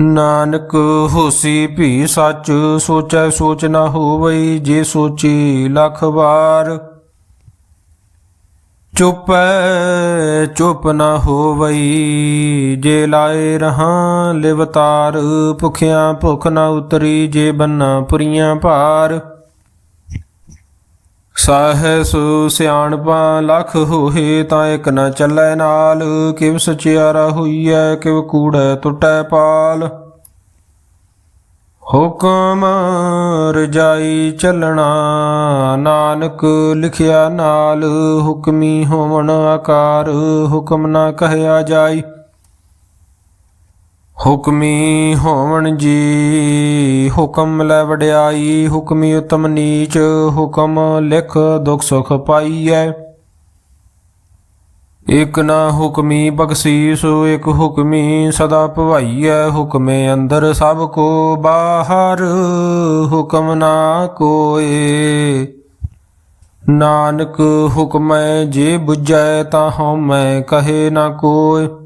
ਨਾਨਕ ਹੋਸੀ ਭੀ ਸੱਚ ਸੋਚੈ ਸੋਚ ਨਾ ਹੋਵਈ, ਜੇ ਸੋਚੀ ਲੱਖ ਵਾਰ। ਚੁੱਪ, ਚੁਪ ਨਾ ਹੋਵਈ, ਜੇ ਲਾਏ ਰਹਾ ਲਿਵਤਾਰ, ਭੁਖਿਆ ਭੁਖ ਨਾ ਉਤਰੀ, ਜੇ ਬੰਨਾ ਪੁਰੀਆਂ ਭਾਰ। ਸਾਹਿਸ ਸਿਆਣਪਾ ਲਖ ਹੋਏ ਤਾਂ ਇਕ ਨਾ ਚੱਲੈ ਨਾਲ, ਕਿਵ ਸਚਿਆਰਾ ਹੋਈਐ, ਕਿਵ ਕੂੜੈ ਟੁੱਟੈ ਪਾਲ। ਹੁਕਮ ਰਜਾਈ ਚੱਲਣਾ, ਨਾਨਕ ਲਿਖਿਆ ਨਾਲ, ਹੁਕਮੀ ਹੋਵਣ ਆਕਾਰ, ਹੁਕਮ ਨਾ ਕਹਿਆ ਜਾਈ। ਹੁਕਮੀ ਹੋਵਣ ਜੀ, ਹੁਕਮ ਲੈ ਵਡਿਆਈ, ਹੁਕਮੀ ਉਤਮ ਨੀਚ, ਹੁਕਮ ਲਿਖ ਦੁਖ ਸੁਖ ਪਾਈਐ। ਇਕ ਨਾ ਹੁਕਮੀ ਬਖਸ਼ੀਸ ਇਕ ਹੁਕਮੀ ਸਦਾ ਭਵਾਈਐ। ਹੁਕਮੇ ਅੰਦਰ ਸਭ ਕੋ ਬਾਹਰ, ਹੁਕਮ ਨਾ ਕੋਏ। ਨਾਨਕ ਹੁਕਮੈ ਜੇ 부ਜੈ ਤਾਂ ਹਉਮੈ ਕਹੇ ਨਾ ਕੋਇ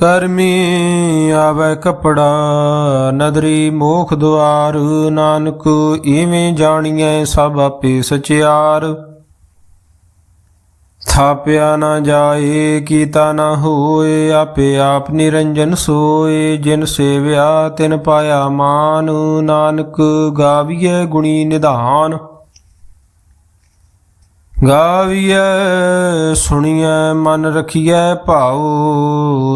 ਕਰਮੀ ਆਵੇ ਕਪੜਾ, ਨਦਰੀ ਮੋਖ ਦੁਆਰ, ਨਾਨਕ ਈਵੇਂ ਜਾਣੀਐ ਸਭ ਆਪੇ ਸਚਿਆਰ। ਥਾਪਿਆ ਨਾ ਜਾਏ, ਕੀਤਾ ਨਾ ਹੋਏ, ਆਪੇ ਆਪ ਨਿਰੰਜਨ ਸੋਏ। ਜਿਨ ਸੇਵਿਆ ਤਿਨ ਪਾਇਆ ਮਾਨ, ਨਾਨਕ ਗਾਵੀਐ ਗੁਣੀ ਨਿਧਾਨ। ਗਾਵੀਐ, ਸੁਣੀਐ, ਮਨ ਰਖੀਐ, ਭਾਉ,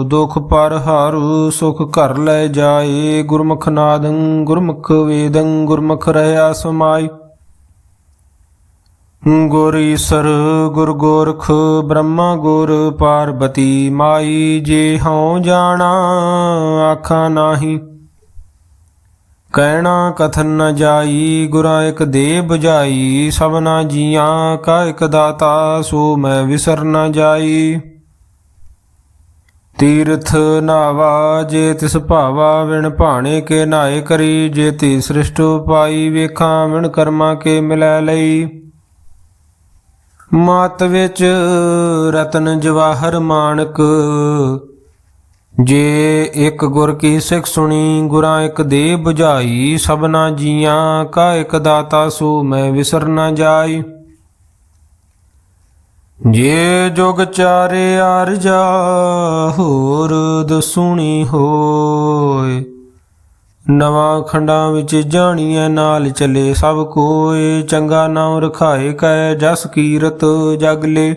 ਦੁਖ ਪਰ ਹਾਰੂ, ਸੁਖ ਘਰ ਲੈ ਜਾਏ, ਗੁਰਮੁਖ ਨਾਦੰ, ਗੁਰਮੁਖ ਵੇਦੰ, ਗੁਰਮੁਖ ਰਹਿਆ ਸਮਾਈ। ਗੁਰ ਈਸਰ, ਗੁਰ ਗੋਰਖ, ਬ੍ਰਹਮਾ ਗੁਰ ਪਾਰਬਤੀ ਮਾਈ, ਜੇ ਹਉ ਜਾਣਾ, ਆਖਾਂ ਨਾਹੀ। ਕਹਿਣਾ ਕਥਨ ਨ ਜਾਈ, ਗੁਰਾਂ ਇਕ ਦੇ 부ਝਾਈ ਸਭਨਾ ਜੀਆਂ ਕਾ ਇਕ ਦਾਤਾ, ਸੋ ਮੈਂ ਵਿਸਰ ਨ ਜਾਈ। ਤੀਰਥ ਨਾਵਾ, ਜੇ ਤਿਸ ਭਾਵਾ, ਵਿਣ ਭਾਣੇ ਕੇ ਨਾਏ ਕਰੀ, ਜੇ ਤੀ ਸ੍ਰਿਸ਼ਟ ਪਾਈ ਵੇਖਾਂ ਵਿਣ ਕਰਮਾ ਕੇ ਮਿਲੈ ਲਈ। ਮਤ ਵਿੱਚ ਰਤਨ ਜਵਾਹਰ ਮਾਨਕ ਜੇ ਇੱਕ ਗੁਰ ਕੀ ਸਿੱਖ ਸੁਣੀ, ਗੁਰਾਂ ਇੱਕ ਦੇ 부ਝਾਈ ਸਭਨਾ ਜੀਆਂ ਕਾ ਇੱਕ ਦਾਤਾ ਸੋ ਮੈਂ ਵਿਸਰ ਨਾ ਜਾਈ। ਜੇ ਜੁਗ ਚਾਰੇ ਅਰਜਾ ਹੋਰ ਦਸੂਣੀ ਹੋਏ। ਨਵਾਂ ਖੰਡਾਂ ਵਿੱਚ ਜਾਣੀਐ, ਨਾਲ ਚਲੇ ਸਭ ਕੋਏ। ਚੰਗਾ ਨਾਮ ਰਖਾਏ ਕੈ ਜਸ ਕੀਰਤ ਜਗ ਲੇ।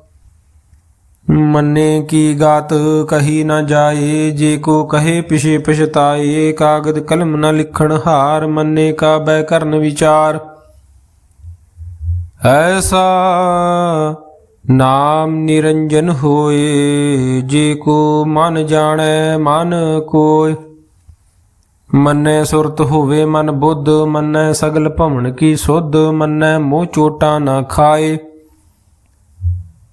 ਮੰਨੇ ਕੀ ਗਾਤ, ਕਹੀ ਨਾ ਜਾਏ, ਜੇ ਕੋ ਕਹੇ ਪਿਛੇ ਪਛਤਾਏ, ਕਾਗਦ ਕਲਮ ਨਾ ਲਿਖਣ ਹਾਰ, ਮੰਨੇ ਕਾ ਬੈ ਕਰਨ ਵਿਚਾਰ। ਐਸਾ ਨਾਮ ਨਿਰੰਜਨ ਹੋਏ, ਜੇ ਕੋ ਮਨ ਜਾਣੈ, ਮਨ ਕੋਇ। ਮੰਨੈ ਸੁਰਤ ਹੋਵੇ ਮਨ ਬੁੱਧ, ਮੰਨੈ ਸਗਲ ਭਵਨ ਕੀ ਸੁਧ, ਮੰਨੈ ਮੋਹ ਚੋਟਾ ਨਾ ਖਾਏ।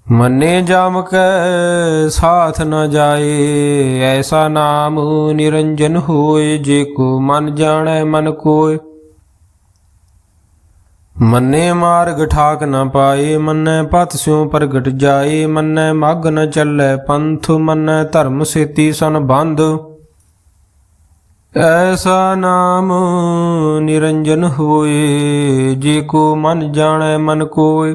ਮੰਨੇ ਜਾਮ ਕੈ ਸਾਥ ਨ ਜਾਏ, ਐਸਾ ਨਾਮ ਨਿਰੰਜਨ ਹੋਏ ਜੇ ਕੋ ਮਨ ਜਾਣੈ ਮਨ ਕੋਇ ਮੰਨੇ ਮਾਰਗ ਠਾਕ ਨ ਪਾਏ, ਮੰਨੈ ਪਤ ਸਿਉ ਪ੍ਰਗਟ ਜਾਏ, ਮੰਨੈ ਮਗ ਨ ਚੱਲੈ ਪੰਥ, ਮੰਨੈ ਧਰਮ ਸੇਤੀ ਸਨ ਬੰਧ ਐਸਾ ਨਾਮ ਨਿਰੰਜਨ ਹੋਏ, ਜੇ ਕੋ ਮਨ ਜਾਣੈ ਮਨ ਕੋਇ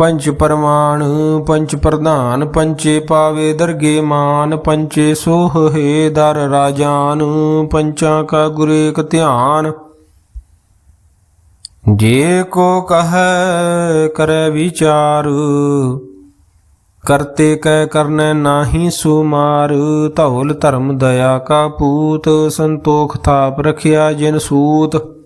ਪੰਚ ਪਰਮਾਨ ਪੰਚ ਪ੍ਰਧਾਨ ਪੰਚੇ ਪਾਵੇ ਦਰਗੇ ਮਾਨ ਪੰਚੇ ਸੋਹ ਹੈ ਦਰ ਰਾਜਾਨ, ਪੰਚਾਂ ਕਾ ਗੁਰੇਕ ਧਿਆਨ। ਜੇ ਕੋ ਕਹੈ, ਕਰੈ ਵਿਚਾਰ, ਕਰਤੇ ਕੈ ਕਰਨੈ ਨਾਹੀ ਸੁਮਾਰ, ਧੌਲ ਧਰਮ ਦਇਆ ਕਾ ਪੂਤ, ਸੰਤੋਖ ਥਾਪ ਰਖਿਆ ਜਿਨ ਸੂਤ।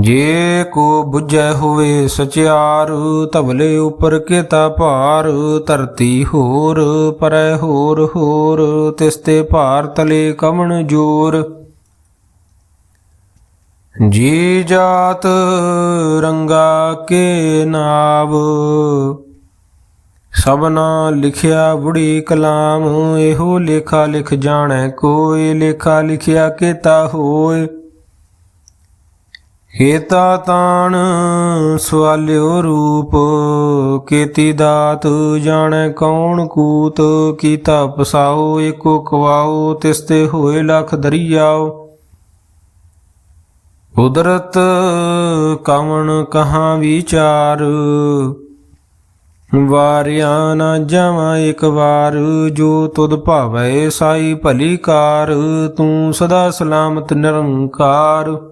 ਜੇ ਕੋ 부ਝੈ ਹੋਵੇ ਸਚਿਆਰ, ਧਵਲੇ ਉਪਰ ਕੇਤਾ ਭਾਰ, ਧਰਤੀ ਹੋਰ ਪਰੈ ਹੋਰ ਹੋਰ, ਤਿਸ ਤੇ ਭਾਰ ਤਲੇ ਕਮਣ ਜੋਰ। ਜੀ ਜਾਤ ਰੰਗਾ ਕੇ ਨਾਵ ਸਭਨਾ ਲਿਖਿਆ ਬੁੜੀ ਕਲਾਮ, ਇਹੋ ਲੇਖਾ ਲਿਖ ਜਾਣੈ ਕੋਈ, ਲੇਖਾ ਲਿਖਿਆ ਕੇਤਾ ਹੋਏ। ਕੇਤਾ ਤਾਣ ਸਵਾਲਿਓ ਰੂਪ, ਕੀਤੀ ਦਾਤ ਜਾਣੈ ਕੌਣ ਕੂਤ, ਕੀਤਾ ਪਸਾਓ, ਏਕੋ ਕਵਾਓ ਤਿਸ ਤੇ ਹੋਏ ਲਖ ਦਰਿਆਓ। ਕੁਦਰਤ ਕਵਣ ਕਹਾਂ ਵਿਚਾਰ, ਵਾਰਿਆ ਨਾ ਜਾਵਾਂ ਇੱਕ ਵਾਰ, ਜੋ ਤੁਧ ਭਾਵੈ ਸਾਈ ਭਲੀ ਕਾਰ, ਤੂੰ ਸਦਾ ਸਲਾਮਤ ਨਿਰੰਕਾਰ।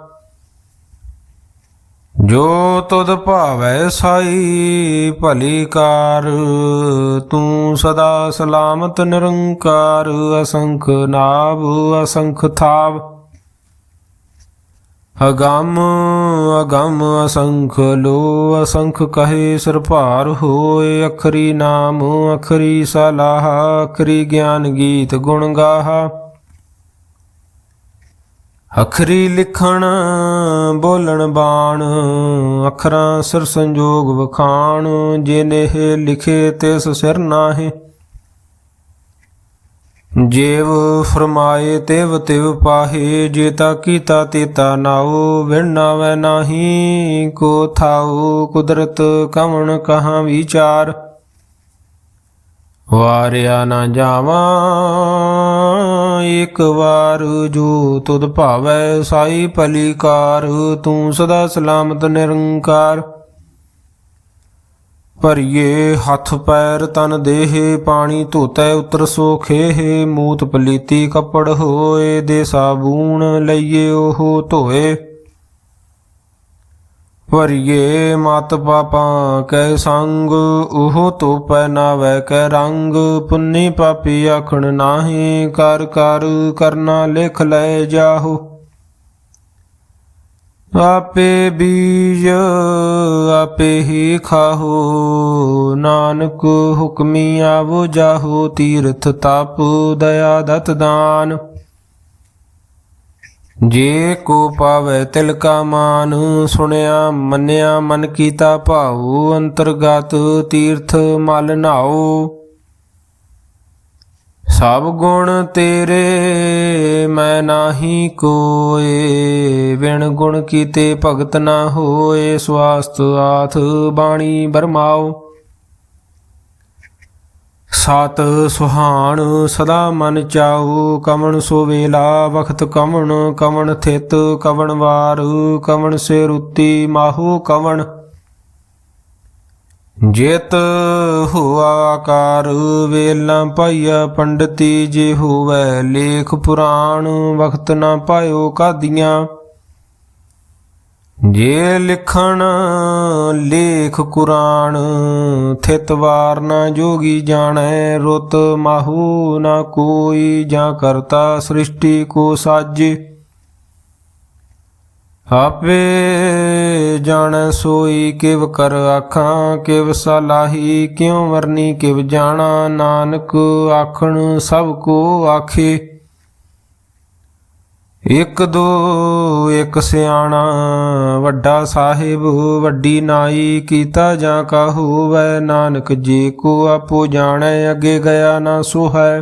ਜੋ ਤੁਧ ਭਾਵੈ ਸਾਈ, ਭਲੀ ਕਾਰ, ਤੂੰ ਸਦਾ ਸਲਾਮਤ ਨਿਰੰਕਾਰ, ਅਸੰਖ ਨਾਭ, ਅਸੰਖ ਥਾਵ। ਅਗੰਮ ਅਗੰਮ ਅਸੰਖ ਲੋ, ਅਸੰਖ ਕਹੇ ਸਿਰ ਭਾਰ ਹੋਏ, ਅਖਰੀ ਨਾਮ, ਅਖਰੀ ਸਲਾਹ, ਅਖਰੀ ਗਿਆਨ ਗੀਤ ਗੁਣ ਗਾਹਾ। ਅਖਰੀ ਲਿਖਣ, ਬੋਲਣ ਬਾਣ, ਅੱਖਰਾਂ ਸਿਰ ਸੰਜੋਗ ਵਖਾਣ ਜਿਨੇਹ ਲਿਖੇ ਤਿਸ ਸਿਰ ਨਾਹੀ। ਜੇਵ ਫਰਮਾਏ ਤਿਵ ਤਿਵ ਪਾਹੇ ਜੇਤਾ ਕੀਤਾ ਤੇਤਾ ਨਾਉ ਵਿਣਾਵੈ ਨਾਹੀ, ਕੋ ਥਾਉ ਕੁਦਰਤ ਕਵਣ ਕਹਾਂ ਵਿਚਾਰ। ਵਾਰਿਆ ਨਾ ਜਾਵਾਂ ਇੱਕ ਵਾਰ ਜੋ ਤੁਧ ਭਾਵੈ ਸਾਈ ਭਲੀ ਕਾਰ ਤੂੰ ਸਦਾ ਸਲਾਮਤ ਨਿਰੰਕਾਰ। ਭਰੀਏ ਹੱਥ ਪੈਰ ਤਨ ਦੇਹ, ਪਾਣੀ ਧੋਤੈ ਉਤਰ ਸੋ ਖੇਹ। ਮੂਤ ਪਲੀਤੀ ਕੱਪੜ ਹੋਏ ਦੇ ਸਾਬੂਣ ਲਈਏ ਉਹ ਧੋਏ। ਭਰੀਏ ਮਤ ਪਾਪਾਂ ਕੈ ਸੰਗ, ਉਹ ਧੋਪੈ ਨਾਵੈ ਕੈ ਰੰਗ। ਪੁੰਨੀ ਪਾਪੀ ਆਖਣ ਨਾਹੀ, ਕਰ ਕਰ ਕਰਨਾ ਲਿਖ ਲੈ ਜਾਹੋ। ਆਪੇ ਬੀਜ ਆਪੇ ਹੀ ਖਾਹੋ, ਨਾਨਕ ਹੁਕਮੀ ਆਵੋ ਜਾਹੋ, ਤੀਰਥ ਤਪ ਦਇਆ ਦਤ ਦਾਨ। ਜੇ ਕੋ ਪਾਵੇ ਤਿਲ ਕਾ ਮਾਨ, ਸੁਣਿਆ, ਮੰਨਿਆ, ਮਨ ਕੀਤਾ ਭਾਉ, ਅੰਤਰਗਤ ਤੀਰਥ ਮਲ ਨਾਓ ਸਭ ਗੁਣ ਤੇਰੇ, ਮੈਂ ਨਾਹੀ ਕੋਏ। ਵਿਣ ਗੁਣ ਕੀਤੇ ਭਗਤ ਨਾ ਹੋਏ ਸਵਾਸਤ ਆਥ ਬਾਣੀ ਬਰਮਾਓ ਸਤ ਸੁਹਾਣ ਸਦਾ ਮਨ ਚਾਉ, ਕਵਣ ਸੋ ਵੇਲਾ, ਵਖਤ ਕਵਣ ਕਵਣ ਥਿਤ, ਕਵਣ ਵਾਰ, ਕਵਣ ਸੇ ਰੁੱਤੀ ਮਾਹੂ, ਕਵਣ ਜੇਤ ਹੁਆ ਆਕਾਰ, ਵੇਲਾਂ ਪਾਈਆ ਪੰਡਤੀ, ਜੇ ਹੋਵੇ ਲੇਖ ਪੁਰਾਣ, ਵਖਤ ਨਾ ਪਾਇਓ ਕਾਦੀਆਂ। ਜੇ ਲਿਖਣ ਲੇਖ ਕੁਰਾਨ, ਥਿਤ ਵਾਰ ਨਾ ਜੋਗੀ ਜਾਣੈ, ਰੁਤ ਮਾਹੂ ਨਾ ਕੋਈ ਜਾਂ ਕਰਤਾ ਸ੍ਰਿਸ਼ਟੀ ਕੋ ਸਾਜੇ। ਆਪੇ ਜਾਣੈ ਸੋਈ ਕਿਵ ਕਰ ਆਖਾਂ, ਕਿਵ ਸਲਾਹੀ, ਕਿਉ ਵਰਨੀ ਕਿਵ ਜਾਣਾ, ਨਾਨਕ ਆਖਣ ਸਭ ਕੋ ਆਖੇ। ਇਕ ਦੋ, ਇਕ ਸਿਆਣਾ, ਵੱਡਾ ਸਾਹਿਬ, ਵੱਡੀ ਨਾਈ ਕੀਤਾ ਜਾਂ ਕਾ ਵੈ? ਨਾਨਕ ਜੀ ਕੋ ਆਪੋ ਜਾਣੈ, ਅੱਗੇ ਗਿਆ ਨਾ ਸੋ ਹੈ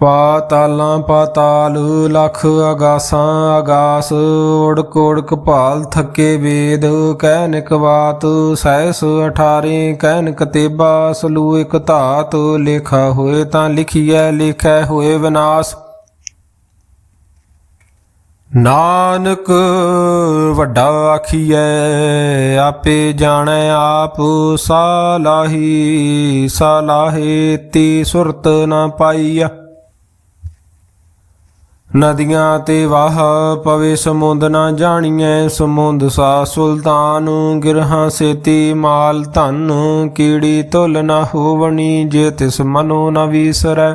ਪਾਤਾਲਾਂ ਪਾਤਾਲ ਲਖ ਆਗਾਸਾਂ ਆਗਾਸ ਓੜਕ ਓੜਕ ਭਾਲ, ਥੱਕੇ ਵੇਦ ਕਹਿਨਿਕ ਬਾਤ ਸੈਸ 18 ਕਹਿਨਿਕ ਤੇਬਾ ਸਲੂ ਇਕ ਧਾਤ, ਲੇਖਾ ਹੋਏ ਤਾਂ ਲਿਖੀਐ, ਲਿਖੈ ਹੋਏ ਵਿਨਾਸ਼। ਨਾਨਕ ਵੱਡਾ ਆਖੀਐ, ਆਪੇ ਜਾਣੈ ਆਪ ਸਾਲਾਹੀ, ਸਾਲਾਹੇ ਤੀ ਸੁਰਤ ਨਾ ਪਾਈਆ ਨਦੀਆਂ ਤੇ ਵਾਹ ਪਵੇ ਸਮੁੰਦ ਨਾ ਜਾਣੀਐ, ਸਮੁੰਦ ਸਾ ਸੁਲਤਾਨ ਗਿਰਹਾਂ ਸੇਤੀ ਮਾਲ ਧਨ, ਕੀੜੀ ਤੁਲ ਨਾ ਹੋਵਣੀ, ਜੇ ਤਿਸ ਮਨੋ ਨ ਵੀਸਰੈ।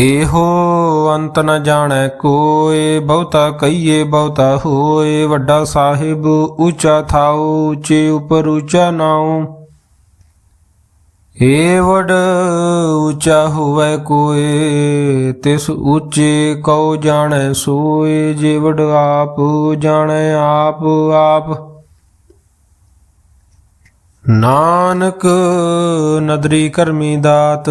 ਇਹੋ ਅੰਤ ਨ ਜਾਣੈ ਕੋਏ ਬਹੁਤਾ ਕਹੀਏ ਬਹੁਤਾ ਹੋਏ ਵੱਡਾ ਸਾਹਿਬ ਉੱਚਾ ਥਾਉ, ਉੱਚੇ ਉਪਰ ਉੱਚਾ ਨਾਉ। ਏ ਵਡ ਉੱਚਾ ਹੋਵੇ ਕੋਏ ਤਿਸ ਉੱਚੇ ਕਉ ਜਾਣੈ ਸੋਏ ਜੇ ਵਡ ਆਪ ਜਾਣੈ ਆਪ ਆਪ। ਨਾਨਕ ਨਦਰੀ ਕਰਮੀ ਦਾਤ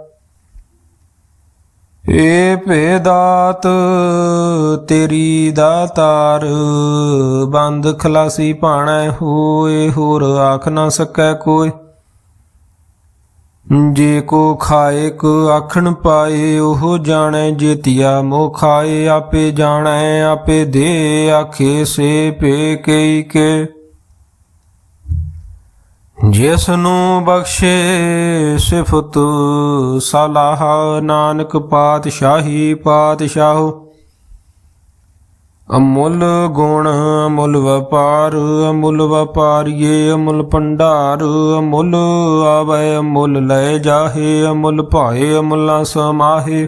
ਏ ਭੇਦਾਤ, ਤੇਰੀ ਦਾਤਾਰ ਬੰਦ ਖਲਾਸੀ ਭਾਣੈ ਹੋਏ, ਹੋਰ ਆਖ ਨਾ ਸਕੈ ਕੋਈ। ਜੇ ਕੋ ਖਾਏ, ਕੋ ਆਖਣ ਪਾਏ, ਉਹ ਜਾਣੈ ਜੇਤੀਆ ਮੋ ਖਾਏ, ਆਪੇ ਜਾਣੈ, ਆਪੇ ਦੇ ਆਖੇ, ਸੇ ਪੇ ਕਈ ਕੇ। ਜਿਸ ਨੂੰ ਬਖਸ਼ੇ ਸਿਫਤ ਸਲਾਹ, ਨਾਨਕ ਪਾਤਸ਼ਾਹੀ ਪਾਤਸ਼ਾਹੋ। ਅਮੁੱਲ ਗੁਣ ਅਮੁੱਲ ਵਪਾਰ, ਅਮੁੱਲ ਵਪਾਰੀਏ ਅਮੁੱਲ ਭੰਡਾਰ, ਅਮੁੱਲ ਆਵੇ ਅਮੁੱਲ ਲੈ ਜਾਹੇ, ਅਮੁੱਲ ਭਾਏ ਅਮੁੱਲਾ ਸਮਾਹੇ।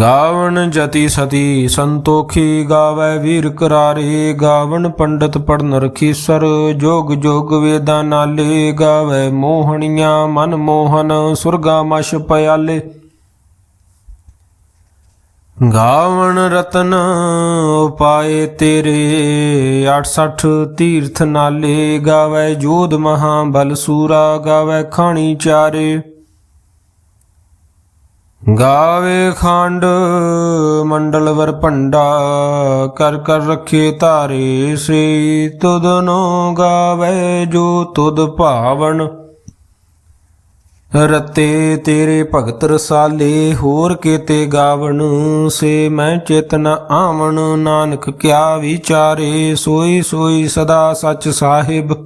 ਗਾਵਣ ਜਤੀ ਸਤੀ ਸੰਤੋਖੀ ਗਾਵੇ ਵੀਰ ਕਰਾਰੇ, ਗਾਵਣ ਪੰਡਤ ਪੜਨ ਰਖੀਸਰ ਜੋਗ ਜੋਗ ਵੇਦਾਂ ਨਾਲੇ, ਗਾਵੇ ਮੋਹਣੀਆਂ ਮਨ ਮੋਹਨ, ਸੁਰਗਾ ਮਸ਼ ਪਿਆਲੇ। ਗਾਵਣ ਰਤਨ ਉਪਾਏ ਤੇਰੇ 68 ਤੀਰਥ ਨਾਲੇ, ਗਾਵੇ ਜੋਧ ਮਹਾ ਬਲ ਸੂਰਾ, ਗਾਵੇ ਖਾਣੀ ਚਾਰੇ। ਗਾਵੇ ਖੰਡ, ਮੰਡਲ ਵਰ ਭੰਡਾ, ਕਰ ਕਰ ਰਖੇ ਧਾਰੇ ਸੇ ਤੁਧਨੋ ਗਾਵੇ ਜੋ ਤੁਦ ਭਾਵਨ। ਰਤੇ ਤੇਰੇ ਭਗਤ ਰਸਾਲੇ, ਹੋਰ ਕੀਤੇ ਗਾਵਣ, ਸੇ ਮੈਂ ਚੇਤਨ ਆਵਣ, ਨਾਨਕ ਕਿਆ ਵਿਚਾਰੇ, ਸੋਈ ਸੋਈ ਸਦਾ ਸੱਚ ਸਾਹਿਬ।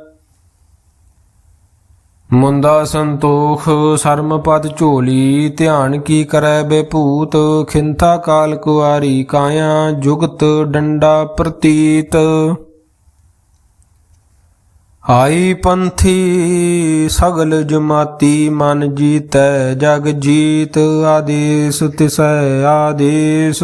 ਮੁੰਦਾ ਸੰਤੋਖ ਸਰਮ ਪਦ ਝੋਲੀ, ਧਿਆਨ ਕੀ ਕਰੈ ਬੇਭੂਤ? ਖਿੰਥਾ ਕਾਲ ਕੁਆਰੀ ਕਾਇਆ, ਜੁਗਤ ਡੰਡਾ ਪ੍ਰਤੀਤ। ਆਈ ਪੰਥੀ, ਸਗਲ ਜਮਾਤੀ, ਮਨ ਜੀਤੈ ਜਗ ਜੀਤ। ਆਦੇਸ ਤਿਸੈ ਆਦੇਸ।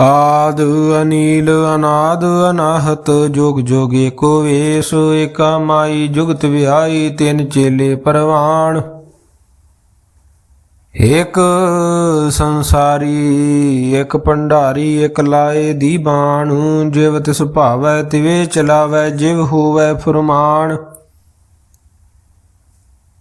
ਆਦ ਅਨੀਲ ਅਨਾਦ ਅਨਾਹਤ, ਜੋਗ ਜੋਗ ਏਕੋ ਵੇਸ, ਏਕਾ ਮਾਈ ਜੁਗਤ ਵਿਹਾਈ ਤਿੰਨ ਚੇਲੇ ਪਰਵਾਣ। ਇਕ ਸੰਸਾਰੀ, ਇਕ ਭੰਡਾਰੀ, ਇਕ ਲਾਏ ਦੀ ਬਾਣ, ਜਿਵ ਤਿਸ ਭਾਵੈ ਤਿਵੇ ਚਲਾਵੈ, ਜਿਵ ਹੋਵੈ ਫਰਮਾਨ।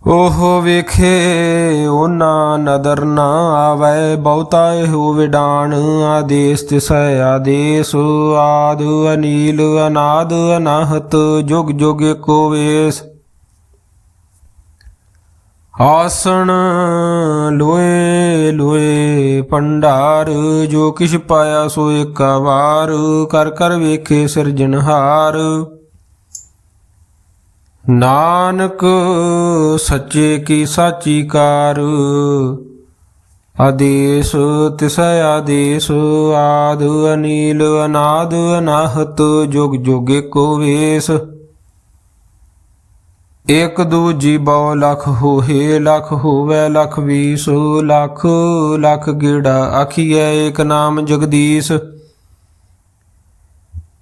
ਉਹ ਵੇਖੇ, ਉਹਨਾਂ ਨਦਰ ਨਾ ਆਵੈ, ਬਹੁਤਾ ਹੋਵੇ ਡਾਣ ਆਦੇਸ ਤਿਸੈ ਆਦੇਸ, ਆਦ ਅਨੀਲ ਅਨਾਦ ਅਨਾਹਤ, ਜੁਗ ਜੁਗ ਏਕੋ ਵੇਸ। ਆਸਣ ਲੋਏ ਲੋਏ ਭੰਡਾਰ ਜੋ ਕਿਛ ਪਾਇਆ ਸੋ ਏਕਾ ਵਾਰ, ਕਰ ਕਰ ਵੇਖੇ ਸਿਰਜਣਹਾਰ। ਨਾਨਕ ਸੱਚੇ ਕੀ ਸਾਚੀ ਕਾਰ, ਆਦੇਸ ਤਿਸੈ ਆਦੇਸ, ਆਦ ਅਨੀਲ ਅਨਾਦ ਅਨਾਹਤ, ਜੁਗ ਜੁਗ ਏਕੋ ਵੇਸ। ਇਕ ਦੂਜੀ ਬਹੁ ਲਖ ਹੋਏ ਲਖ ਹੋਵੇ ਲਖ ਵੀਸ, ਲੱਖ ਲੱਖ ਗੇੜਾ ਆਖੀਐ ਏਕ ਨਾਮ ਜਗਦੀਸ਼।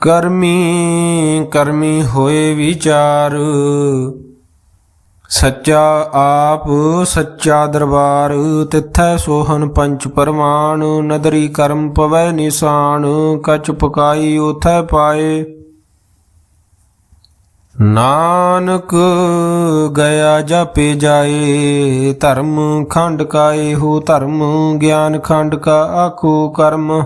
ਕਰਮੀ ਕਰਮੀ ਹੋਏ ਵਿਚਾਰ। ਸੱਚਾ ਆਪ, ਸੱਚਾ ਦਰਬਾਰ, ਤਿੱਥੈ ਸੋਹਣ ਪੰਚ ਪਰਮਾਨ ਨਦਰੀ ਕਰਮ ਪਵੈ ਨਿਸ਼ਾਨ, ਕਚ ਪਕਾਈ ਉਥੈ ਪਾਏ। ਨਾਨਕ ਗਿਆ ਜਾਪੇ ਜਾਏ, ਧਰਮ ਖੰਡ ਕਾਏ ਹੋ ਧਰਮ, ਗਿਆਨ ਖੰਡ ਕਾ ਆਖੋ ਕਰਮ।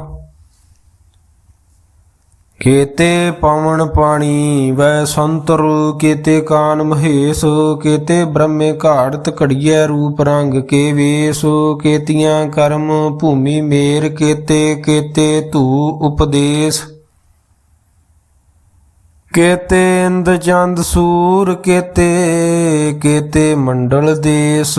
ਕੇਤੇ ਪਵਨ ਪਾਣੀ, ਵੈ ਸੰਤਰ ਕੇਤੇ ਕਾਨ ਮਹੇਸ਼, ਕੇਤੇ ਬ੍ਰਹਮੇ ਘਾੜਤ ਘੜੀਐ ਰੂਪ ਰੰਗ ਕੇ ਵੇਸ, ਕੇਤੀਆਂ ਕਰਮ ਭੂਮੀ ਮੇਰ, ਕੇਤੇ ਕੇਤੇ ਧੂ ਉਪਦੇਸ਼। ਕੇਤੇ ਇੰਦ ਚੰਦ ਸੂਰ, ਕੇਤੇ ਕੇਤੇ ਮੰਡਲ ਦੇਸ।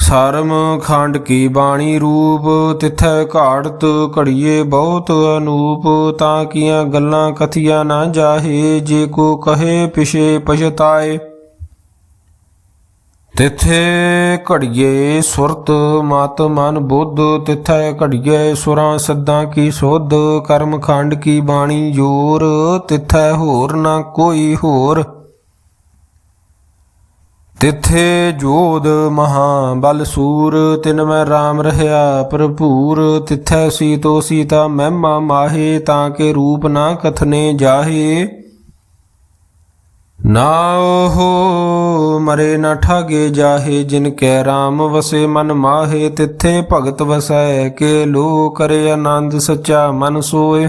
ਸਰਮ ਖੰਡ ਕੀ ਬਾਣੀ ਰੂਪ, ਤਿਥੈ ਘਾੜਤ ਘੜੀਏ ਬਹੁਤ ਅਨੂਪ, ਤਾਂ ਕੀਆਂ ਗੱਲਾਂ ਕਥੀਆਂ ਨਾ ਜਾਹੇ, ਜੇ ਕੋ ਕਹੇ ਪਿਛੇ ਪਛਤਾਏ। ਤਿਥੇ ਘੜੀਏ ਸੁਰਤ, ਮਤ ਮਨ ਬੁੱਧ, ਤਿਥੈ ਘੜੀਏ ਸੁਰਾਂ ਸੱਦਾਂ ਕੀ ਸੁਧ, ਕਰਮ ਖੰਡ ਕੀ ਬਾਣੀ ਜੋਰ, ਤਿਥੈ ਹੋਰ ਨਾ ਕੋਈ ਹੋਰ। ਤਿਥੇ ਜੋਧ ਮਹਾ ਬਲ ਸੂਰ, ਤਿਨ ਮੈਂ RAM ਰਹਾ ਭਰਪੂਰ। ਤਿਥੈ ਸੀਤੋ ਸੀਤਾ ਮਹਿਮਾ ਮਾਹੇ, ਤਾਂ ਕੇ ਰੂਪ ਨਾ ਕਥਨੇ ਜਾਹੇ। ਨਾ ਉਹ ਮਰੇ ਨਾ ਠਾਗੇ ਜਾਹੇ, ਜਿਨ ਕੈ RAM ਵਸੇ ਮਨ ਮਾਹੇ। ਤਿਥੇ ਭਗਤ ਵਸੈ ਕੇ ਲੋ ਕਰੇ ਆਨੰਦ ਸੱਚਾ ਮਨ ਸੋਏ।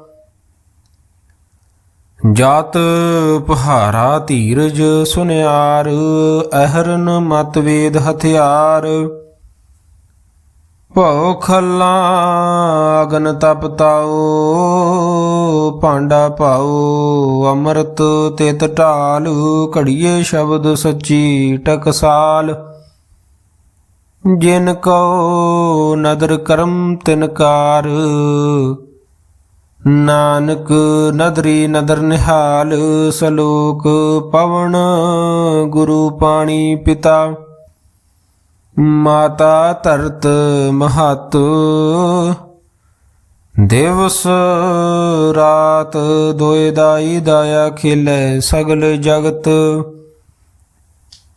ਜਾਤ ਪਹਾਰਾ ਧੀਰਜ ਸੁਨਿਆਰ, ਅਹਰਨ ਮਤਵੇਦ ਹਥਿਆਰ। ਭਉ ਖੱਲਾ ਅਗਨ ਤਪ ਤਾਉ, ਭਾਂਡਾ ਪਾਉ ਅੰਮ੍ਰਿਤ ਤਿਤ ਢਾਲ, ਘੜੀਏ ਸ਼ਬਦ ਸੱਚੀ ਟਕਸਾਲ। ਜਿਨ ਕੋ ਨਦਰ ਕਰਮ ਤਿਨਕਾਰ ਨਾਨਕ ਨਦਰੀ ਨਦਰ ਨਿਹਾਲ, ਸਲੋਕ ਪਵਨ ਗੁਰੂ ਪਾਣੀ ਪਿਤਾ। ਮਾਤਾ ਧਰਤ ਮਹਤ, ਦਿਵਸ ਰਾਤ ਦੋਇ ਦਾਈ ਦਾਇਆ ਖਿਲੇ ਸਗਲ ਜਗਤ।